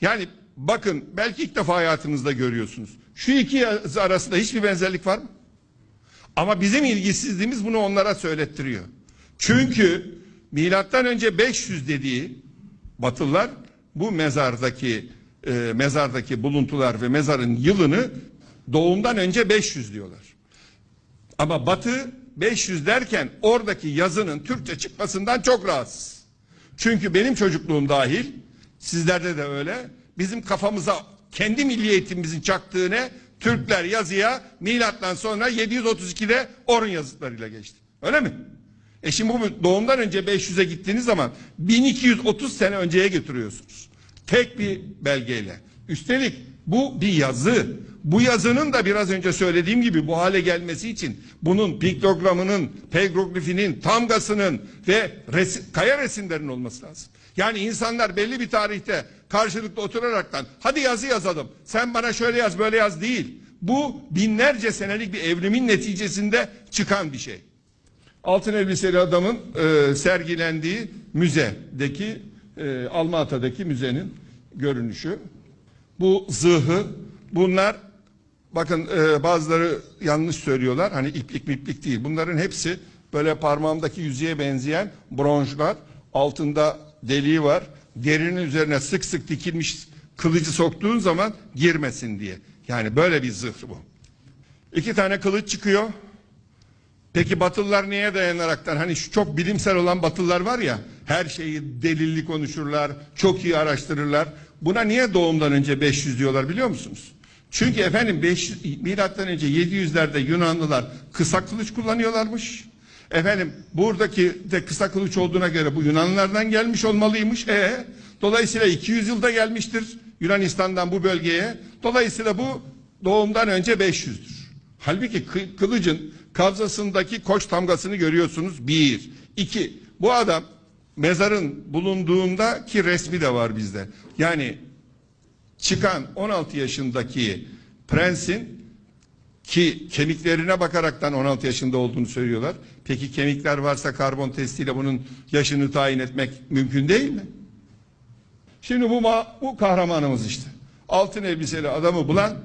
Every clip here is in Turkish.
Yani bakın belki ilk defa hayatınızda görüyorsunuz. Şu iki yazı arasında hiçbir benzerlik var mı? Ama bizim ilgisizliğimiz bunu onlara söylettiriyor. Çünkü milattan önce 500 dediği Batılılar bu mezardaki e, mezardaki buluntular ve mezarın yılını doğumdan önce 500 diyorlar. Ama Batı 500 derken oradaki yazının Türkçe çıkmasından çok rahatsız. Çünkü benim çocukluğum dahil, sizlerde de öyle, bizim kafamıza kendi milli eğitimimizin çaktığı ne? Türkler yazıya milattan sonra 732'de Orhun yazıtlarıyla geçti. Öyle mi? E şimdi bu doğumdan önce 500'e gittiğiniz zaman 1230 sene önceye götürüyorsunuz. Tek bir belgeyle. Üstelik bu bir yazı. Bu yazının da biraz önce söylediğim gibi bu hale gelmesi için bunun piktogramının, petroglifinin, tamgasının ve resi- kaya resimlerinin olması lazım. Yani insanlar belli bir tarihte karşılıklı oturaraktan hadi yazı yazalım. Sen bana şöyle yaz böyle yaz değil. Bu binlerce senelik bir evrimin neticesinde çıkan bir şey. Altın elbiseli adamın e, sergilendiği müzedeki e, Almata'daki müzenin görünüşü. Bu zırhı bunlar bakın e, bazıları yanlış söylüyorlar. Hani iplik miplik değil. Bunların hepsi böyle parmağımdaki yüzeye benzeyen bronzlar. Altında deliği var. Derinin üzerine sık sık dikilmiş kılıcı soktuğun zaman girmesin diye. Yani böyle bir zırh bu. İki tane kılıç çıkıyor. Peki Batılılar neye dayanaraktan hani şu çok bilimsel olan Batılılar var ya her şeyi delilli konuşurlar, çok iyi araştırırlar. Buna niye doğumdan önce 500 diyorlar biliyor musunuz? Çünkü efendim 500 milattan önce 700'lerde Yunanlılar kısa kılıç kullanıyorlarmış. Efendim buradaki de kısa kılıç olduğuna göre bu Yunanlılardan gelmiş olmalıymış. E dolayısıyla 200 yılda gelmiştir Yunanistan'dan bu bölgeye. Dolayısıyla bu doğumdan önce 500'dür. Halbuki kı- kılıcın kabzasındaki koç tamgasını görüyorsunuz. Bir. iki. Bu adam mezarın bulunduğundaki resmi de var bizde. Yani çıkan 16 yaşındaki prensin ki kemiklerine bakaraktan 16 yaşında olduğunu söylüyorlar. Peki kemikler varsa karbon testiyle bunun yaşını tayin etmek mümkün değil mi? Şimdi bu, bu kahramanımız işte. Altın elbiseli adamı bulan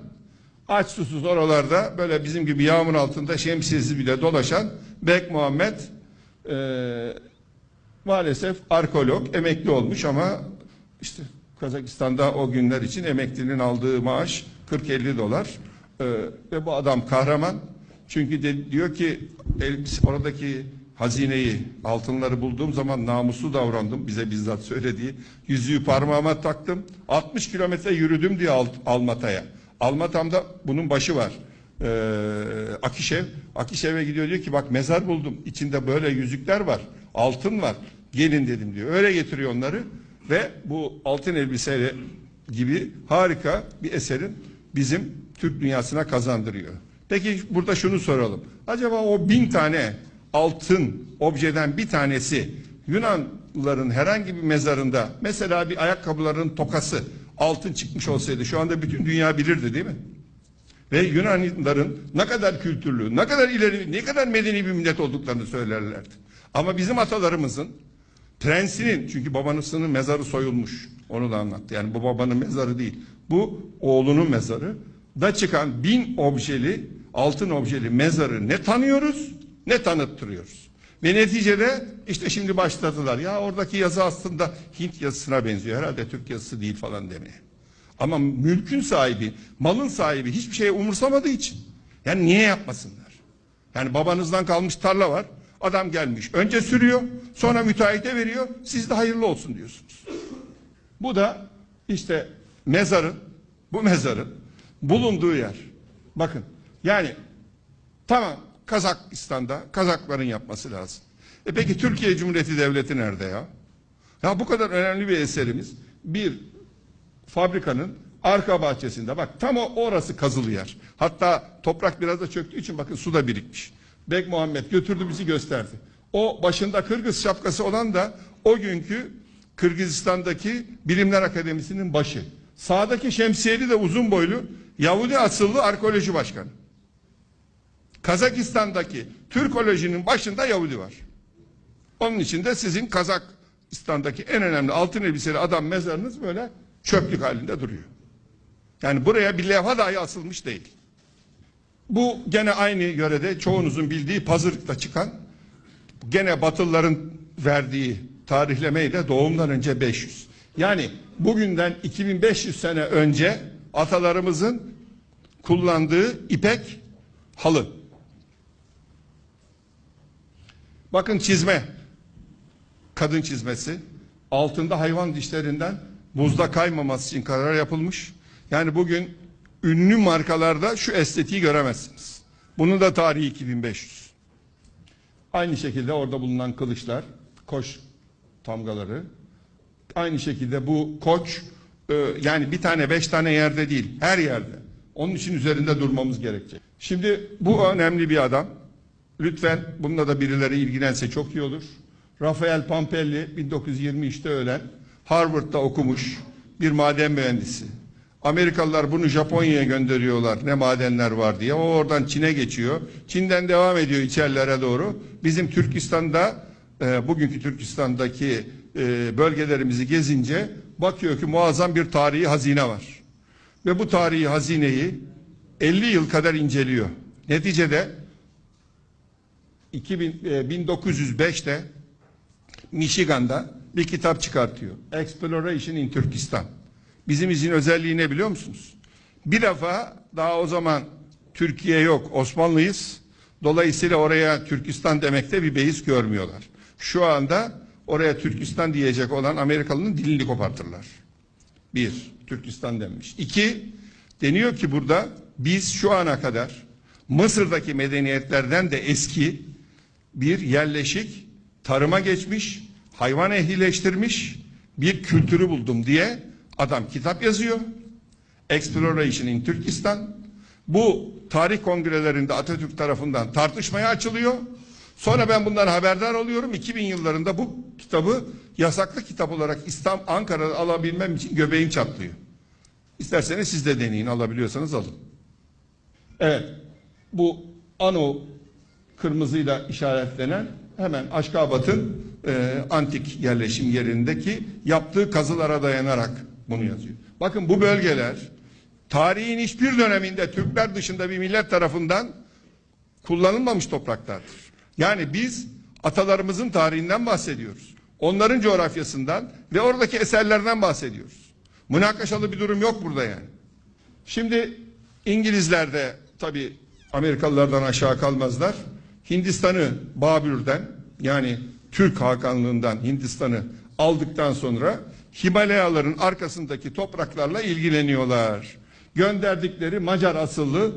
aç susuz oralarda böyle bizim gibi yağmur altında şemsiyesi bile dolaşan Bek Muhammed eee, maalesef arkeolog emekli olmuş ama işte Kazakistan'da o günler için emeklinin aldığı maaş 40-50 dolar Eee, ve bu adam kahraman. Çünkü de, diyor ki elbise oradaki hazineyi altınları bulduğum zaman namuslu davrandım. Bize bizzat söylediği yüzüğü parmağıma taktım. 60 kilometre yürüdüm diyor Alt- Almata'ya. Almatam'da bunun başı var. Ee, Akişev Akişev'e gidiyor diyor ki bak mezar buldum. İçinde böyle yüzükler var. Altın var. Gelin dedim diyor. Öyle getiriyor onları ve bu altın elbiseyle gibi harika bir eserin bizim Türk dünyasına kazandırıyor. Peki burada şunu soralım. Acaba o bin tane altın objeden bir tanesi Yunanlıların herhangi bir mezarında mesela bir ayakkabıların tokası altın çıkmış olsaydı şu anda bütün dünya bilirdi değil mi? Ve Yunanlıların ne kadar kültürlü, ne kadar ileri, ne kadar medeni bir millet olduklarını söylerlerdi. Ama bizim atalarımızın prensinin çünkü babanısının mezarı soyulmuş. Onu da anlattı. Yani bu babanın mezarı değil. Bu oğlunun mezarı. Da çıkan bin objeli, altın objeli mezarı ne tanıyoruz ne tanıttırıyoruz. Ve neticede işte şimdi başladılar. Ya oradaki yazı aslında Hint yazısına benziyor. Herhalde Türk yazısı değil falan demeye. Ama mülkün sahibi, malın sahibi hiçbir şeye umursamadığı için. Yani niye yapmasınlar? Yani babanızdan kalmış tarla var. Adam gelmiş. Önce sürüyor, sonra müteahhite veriyor. Siz de hayırlı olsun diyorsunuz. Bu da işte mezarın, bu mezarın bulunduğu yer. Bakın yani tamam Kazakistan'da Kazakların yapması lazım. E peki Türkiye Cumhuriyeti Devleti nerede ya? Ya bu kadar önemli bir eserimiz bir fabrikanın arka bahçesinde bak tam o orası kazılı yer. Hatta toprak biraz da çöktüğü için bakın su da birikmiş. Bek Muhammed götürdü bizi gösterdi. O başında Kırgız şapkası olan da o günkü Kırgızistan'daki Bilimler Akademisi'nin başı. Sağdaki şemsiyeli de uzun boylu Yahudi asıllı arkeoloji başkanı. Kazakistan'daki Türkolojinin başında Yahudi var. Onun için de sizin Kazakistan'daki en önemli altın elbiseli adam mezarınız böyle Çöplük halinde duruyor. Yani buraya bir levha dahi asılmış değil. Bu gene aynı yörede çoğunuzun bildiği pazırlıkta çıkan gene Batılıların verdiği tarihlemeyle doğumdan önce 500. Yani bugünden 2500 sene önce atalarımızın kullandığı ipek halı. Bakın çizme. Kadın çizmesi. Altında hayvan dişlerinden buzda kaymaması için karar yapılmış. Yani bugün ünlü markalarda şu estetiği göremezsiniz. Bunun da tarihi 2500. Aynı şekilde orada bulunan kılıçlar, koç tamgaları. Aynı şekilde bu koç yani bir tane beş tane yerde değil her yerde. Onun için üzerinde durmamız gerekecek. Şimdi bu önemli bir adam. Lütfen bununla da birileri ilgilense çok iyi olur. Rafael Pampelli 1923'te ölen Harvard'da okumuş bir maden mühendisi. Amerikalılar bunu Japonya'ya gönderiyorlar ne madenler var diye. O oradan Çin'e geçiyor. Çin'den devam ediyor içerilere doğru. Bizim Türkistan'da e, bugünkü Türkistan'daki e, bölgelerimizi gezince bakıyor ki muazzam bir tarihi hazine var. Ve bu tarihi hazineyi 50 yıl kadar inceliyor. Neticede 2000, e, 1905'te Michigan'da bir kitap çıkartıyor. Exploration in Türkistan. Bizim izin özelliği ne biliyor musunuz? Bir defa daha o zaman Türkiye yok, Osmanlıyız. Dolayısıyla oraya Türkistan demekte bir beis görmüyorlar. Şu anda oraya Türkistan diyecek olan Amerikalının dilini kopartırlar. Bir, Türkistan denmiş. İki, deniyor ki burada biz şu ana kadar Mısır'daki medeniyetlerden de eski bir yerleşik, tarıma geçmiş, hayvan ehlileştirmiş bir kültürü buldum diye adam kitap yazıyor. Exploration in Türkistan. Bu tarih kongrelerinde Atatürk tarafından tartışmaya açılıyor. Sonra ben bundan haberdar oluyorum. 2000 yıllarında bu kitabı yasaklı kitap olarak İstanbul, Ankara'da alabilmem için göbeğim çatlıyor. İsterseniz siz de deneyin alabiliyorsanız alın. Evet bu ano kırmızıyla işaretlenen hemen Aşkabat'ın e, antik yerleşim yerindeki yaptığı kazılara dayanarak bunu yazıyor. Bakın bu bölgeler tarihin hiçbir döneminde Türkler dışında bir millet tarafından kullanılmamış topraklardır. Yani biz atalarımızın tarihinden bahsediyoruz. Onların coğrafyasından ve oradaki eserlerden bahsediyoruz. Münakaşalı bir durum yok burada yani. Şimdi İngilizler de tabi Amerikalılardan aşağı kalmazlar. Hindistan'ı Babür'den yani Türk Hakanlığından Hindistan'ı aldıktan sonra Himalayaların arkasındaki topraklarla ilgileniyorlar. Gönderdikleri Macar asıllı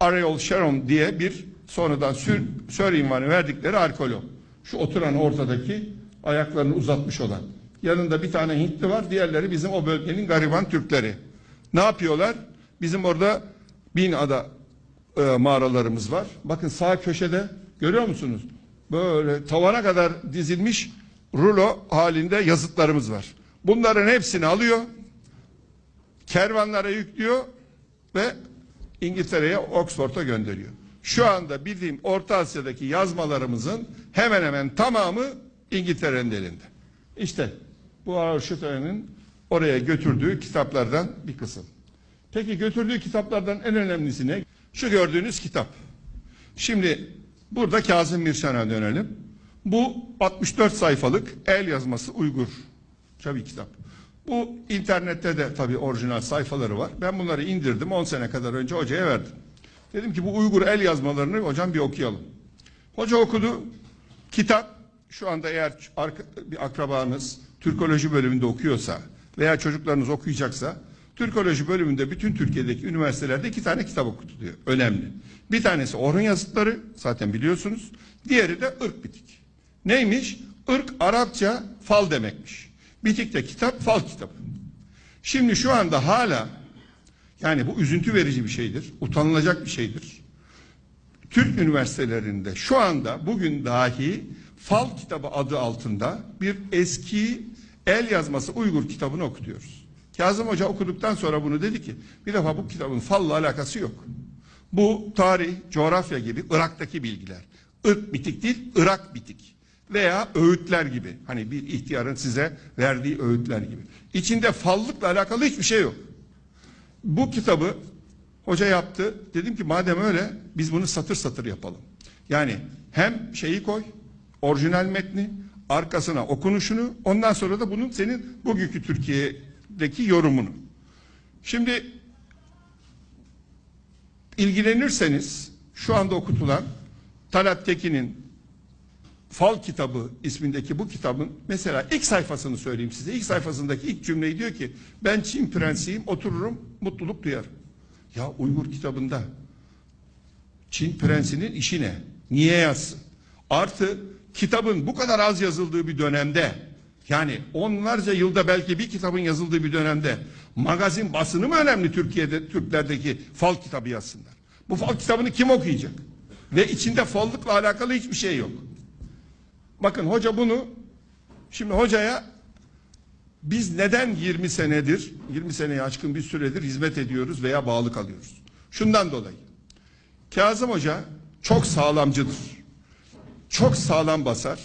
Ariel Sharon diye bir sonradan sür, sör ünvanı verdikleri alkolog. Şu oturan ortadaki ayaklarını uzatmış olan. Yanında bir tane Hintli var, diğerleri bizim o bölgenin gariban Türkleri. Ne yapıyorlar? Bizim orada bin ada e, mağaralarımız var. Bakın sağ köşede görüyor musunuz? Böyle tavana kadar dizilmiş rulo halinde yazıtlarımız var. Bunların hepsini alıyor, kervanlara yüklüyor ve İngiltere'ye, Oxford'a gönderiyor. Şu anda bildiğim Orta Asya'daki yazmalarımızın hemen hemen tamamı İngiltere'nin elinde. İşte bu Arşuter'in oraya götürdüğü kitaplardan bir kısım. Peki götürdüğü kitaplardan en önemlisi ne? Şu gördüğünüz kitap. Şimdi burada Kazım Mirşan'a dönelim. Bu 64 sayfalık el yazması Uygur bir kitap. Bu internette de tabii orijinal sayfaları var. Ben bunları indirdim 10 sene kadar önce hocaya verdim. Dedim ki bu Uygur el yazmalarını hocam bir okuyalım. Hoca okudu. Kitap şu anda eğer bir akrabanız Türkoloji bölümünde okuyorsa veya çocuklarınız okuyacaksa Türkoloji bölümünde bütün Türkiye'deki üniversitelerde iki tane kitap okutuluyor. Önemli. Bir tanesi Orhun yazıtları zaten biliyorsunuz. Diğeri de ırk bitik. Neymiş? Irk Arapça fal demekmiş. Bitik de kitap fal kitabı. Şimdi şu anda hala yani bu üzüntü verici bir şeydir. Utanılacak bir şeydir. Türk üniversitelerinde şu anda bugün dahi fal kitabı adı altında bir eski el yazması Uygur kitabını okutuyoruz. Kazım Hoca okuduktan sonra bunu dedi ki bir defa bu kitabın falla alakası yok. Bu tarih, coğrafya gibi Irak'taki bilgiler. Irk bitik değil, Irak bitik. veya öğütler gibi. Hani bir ihtiyarın size verdiği öğütler gibi. İçinde fallıkla alakalı hiçbir şey yok. Bu kitabı hoca yaptı. Dedim ki madem öyle biz bunu satır satır yapalım. Yani hem şeyi koy, orijinal metni, arkasına okunuşunu, ondan sonra da bunun senin bugünkü Türkiye'deki yorumunu. Şimdi ilgilenirseniz şu anda okutulan Talat Tekin'in Fal kitabı ismindeki bu kitabın mesela ilk sayfasını söyleyeyim size. İlk sayfasındaki ilk cümleyi diyor ki ben Çin prensiyim otururum mutluluk duyarım. Ya Uygur kitabında Çin prensinin işi ne? Niye yazsın? Artı kitabın bu kadar az yazıldığı bir dönemde yani onlarca yılda belki bir kitabın yazıldığı bir dönemde magazin basını mı önemli Türkiye'de Türklerdeki fal kitabı yazsınlar? Bu fal kitabını kim okuyacak? Ve içinde fallıkla alakalı hiçbir şey yok. Bakın hoca bunu şimdi hocaya biz neden 20 senedir 20 seneye aşkın bir süredir hizmet ediyoruz veya bağlı kalıyoruz? Şundan dolayı. Kazım Hoca çok sağlamcıdır. Çok sağlam basar.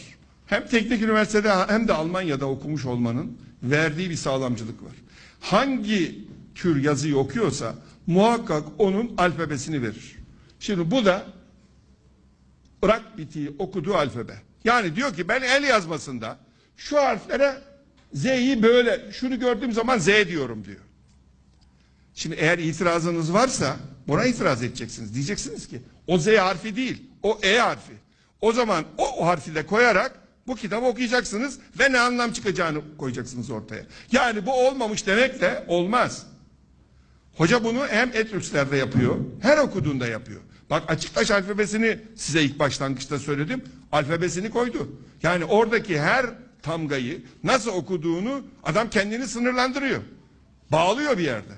Hem teknik üniversitede hem de Almanya'da okumuş olmanın verdiği bir sağlamcılık var. Hangi tür yazıyı okuyorsa muhakkak onun alfabesini verir. Şimdi bu da Irak bitiği okuduğu alfabe. Yani diyor ki ben el yazmasında şu harflere Z'yi böyle şunu gördüğüm zaman Z diyorum diyor. Şimdi eğer itirazınız varsa buna itiraz edeceksiniz. Diyeceksiniz ki o Z harfi değil o E harfi. O zaman o, o harfi de koyarak bu kitabı okuyacaksınız ve ne anlam çıkacağını koyacaksınız ortaya. Yani bu olmamış demek de olmaz. Hoca bunu hem Etrüksler'de yapıyor, her okuduğunda yapıyor. Bak Açıktaş alfabesini size ilk başlangıçta söyledim. Alfabesini koydu. Yani oradaki her tamgayı nasıl okuduğunu adam kendini sınırlandırıyor. Bağlıyor bir yerde.